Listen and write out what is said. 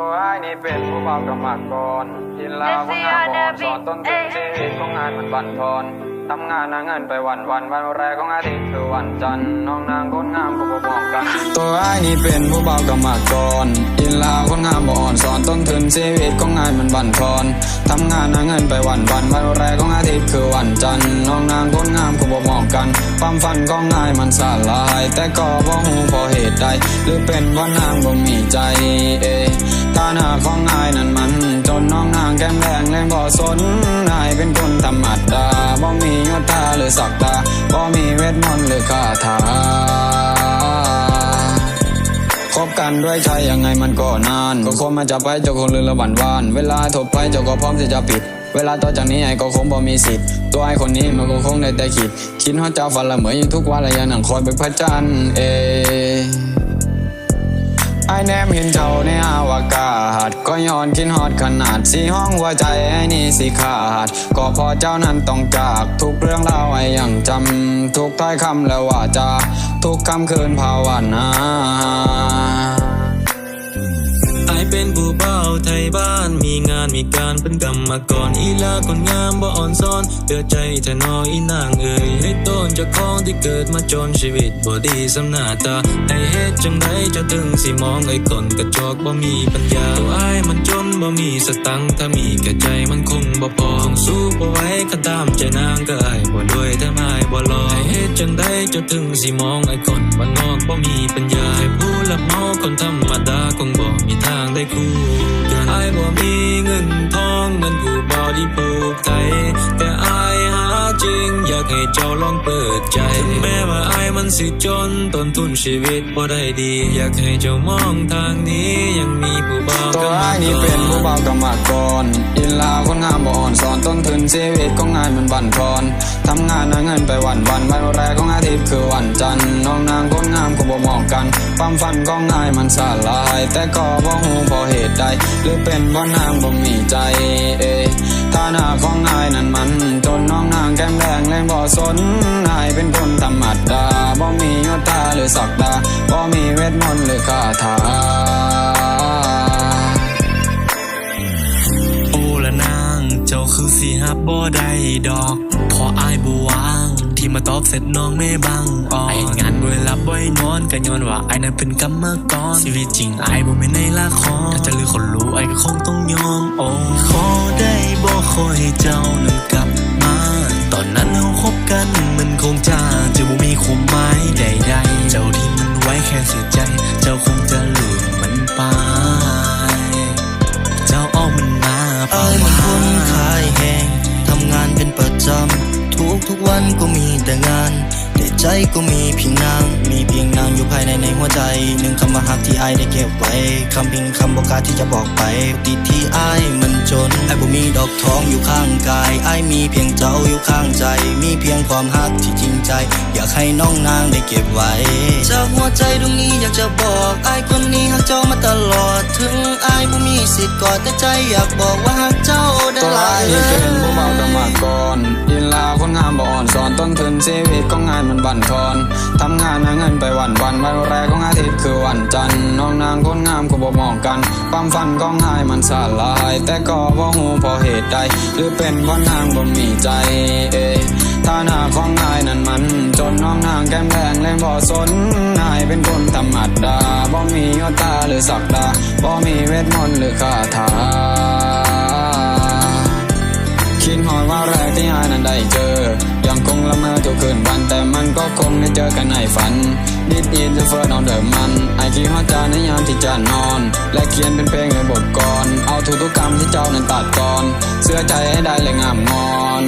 ตัวไอ้ายนี่เป็นผู้เบากรรมากรกินลาวคนงานบอนสอนต้นทุนชีวิตของงานมันบั่นทอนทำงานหาเงินไปวันวันวันแรกของอาทิตย์คือวันจันทร์น้องนางคนงามก็บ่บอกกัน ตัวไอ้ายนี่เป็นผู้เบากรรมากรกินลาวคนงามบ่อ่อนสอนต้นทุนชีวิตของงานมันบั่นทอนทำงานหาเงินไปวันวันวันแรกของอาทิตย์คือวันจันทร์น้องนางคนงามก็บ่บอกกัน ความฝันของนายมันสลาย แต่ก็บ่ฮู้เพราะเหตุใดหรือเป็นเพราะนางบ่มีใจเอ ฐานะของนายนั้นมัน จนน้องนางแก้มแดงเล่นบ่สนนายเป็นคนธรรมดาบ่มียศตาหรือศักดาบ่มีเวทมนต์หรือคาถาคบกันด้วยใจยังไงมันก็นาน ก็คงมาจะไปเจ้าคงลืมละหวันวาน เวลาถบไปเจ้าก็พร้อมที่จะปิด เวลาต่อจากนี้ไอ้ก็คงบ่มีสิทธิ์ ตัวไอ้คนนี้มันก็คงได้แต่คิด คิดฮอดเจ้าฝันละเหมออยู่ทุกวันละยังนั่งคอยเบิกพระจันทร์เอไอ้แนมเห็นเจ้าในอาว กาศก็ย้อนคิดฮอดขนาดสีห้องว่าใจไอ้นี่สิขาด ก็พอเจ้านั้นต้องจาก ทุกเรื่องเราไอ้ยังจำ ทุกถ้อยคำแล้วว่าจาทุกคำคืนภาวนา เป็นผู้เบาไทยบ้าน มีงานมีการเป็นกรรมกรอีลาคนงามบ่อ่อนซ้อนเดือใจเธอนออีนางเอ่ยให้ต้นจากของที่เกิดมาจนชีวิตบ่ดีสำนาตาไอเฮ็ดจังไดจะถึงสิมองไอ้คนกระจอกบ่มีปัญญาตัวไอายมันจนบ่มีสตังถ้ามีแก่ใจมันคงบ่พอสู้บ่ไหวก็ตามใจนางก็ไอายบ่ด้วยถ้าไม่บ่รอไอเฮ็ดจังไดจะถึงสิมองไอ้คนบ้านนอกบ่มีปัญญาแค่ผู้รับเมาคนธรรมดาคงบ่มีทางได้คู่กันไอายบ่มีเงินทองเหมือนผู้บ่าวที่ปลูกไทยแต่ไอายหาจริงอยากให้เจ้าลองเปิดใจถึงแม้ว่าไอายมันสิจนต้นทุนชีวิตบ่ได้ดี อยากให้เจ้ามองทางนี้ยังมีผู้บ่าวตัวกำไอ้ลังนี่เป็นผู้เบากรรมากรอินลาคนงามบ่อ่อนสอนต้นทุนชีวิตของงานมันบันทอนทำงานหาเงินไปวันวันวันแรกของอาทิตย์คือวันจันทร์น้องนางคนงามก็บ่มองกันความฝันของนายมันสลาย แต่ก็บ่ฮู้เพราะเหตุใดหรือเป็นเพราะนางบ่มีใจเอฐานะของนายนั้นมัน จนน้องนางแก้มแดงเล่นบ่สนนายเป็นคนธรรมดาบ่มียศตาหรือศักดาบ่มีเวทมนต์หรือคาถา สีฮับบ่ได้ดอก พออายบวาง ที่มาตอบเสร็จน้องไม่บังออกไองานบ่ได้รับบ่ได้นอนก็ย้อนว่าไอ้นั้นเป็นกรรมกรชีวิตจริงไอ้บ่แม่นในละครถ้าจะลือคนรู้ไอ้ก็คงต้องยอมโอ้ขอได้บ่ขอให้เจ้านั้น จำทุกทุกวันก็มีแต่งาน แต่ใจก็มีเพียงนาง มีเพียงนางอยู่ภายในในหัวใจหนึ่งคำว่าหักที่อายได้เก็บไว้คำเพียงคำบอกกาที่จะบอกไปติดที่อายมันจนไอ้บ่มีดอกทองอยู่ข้างกายไอมีเพียงเจ้าอยู่ข้างใจ มีเพียงความหักที่จริงใจ อยากให้น้องนางได้เก็บไว้จากหัวใจดวงนี้อยากจะบอกไอคนนี้หัก สิทธิ์กอดแต่ใจอยากบอกว่าหักเจ้าได้หลาร้ายยนี่เป็นผู้เบากรรมากรอินลาคนงามบ่อ่อนสอนต้นทุนชีวิตของงานมันบั่นทอนทำงานหาเงินไปวันวันวันแรกของอาทิตย์คือวันจันทร์น้องนางคนงามก็บ่มองกัน ความฝันของนายมันสลาย แต่ก็บ่ฮู้เพราะเหตุใดหรือเป็นเพราะนางบ่มีใจเอ ฐานะของนายนั้นมัน จนน้องนางแก้มแดงเล่นบ่สนนายเป็นคนธรรมดาบ่มียศตาหรือศักดาบ่มีเวทมนต์หรือคาถาคิดหอยว่าแรกที่อายนั้นได้เจอ ยังคงละเมอทุกคืนวันแต่มันก็คงได้เจอกันในฝันดิดยินจะเฟิร์นเอาเดิมมันไอคิดว่าจาในยามที่จะนอน และเขียนเป็นเพลงในบทกรเอาทุกทุกๆคำที่เจ้านั้นตัดก่อนเสื้อใจให้ได้และงามงอน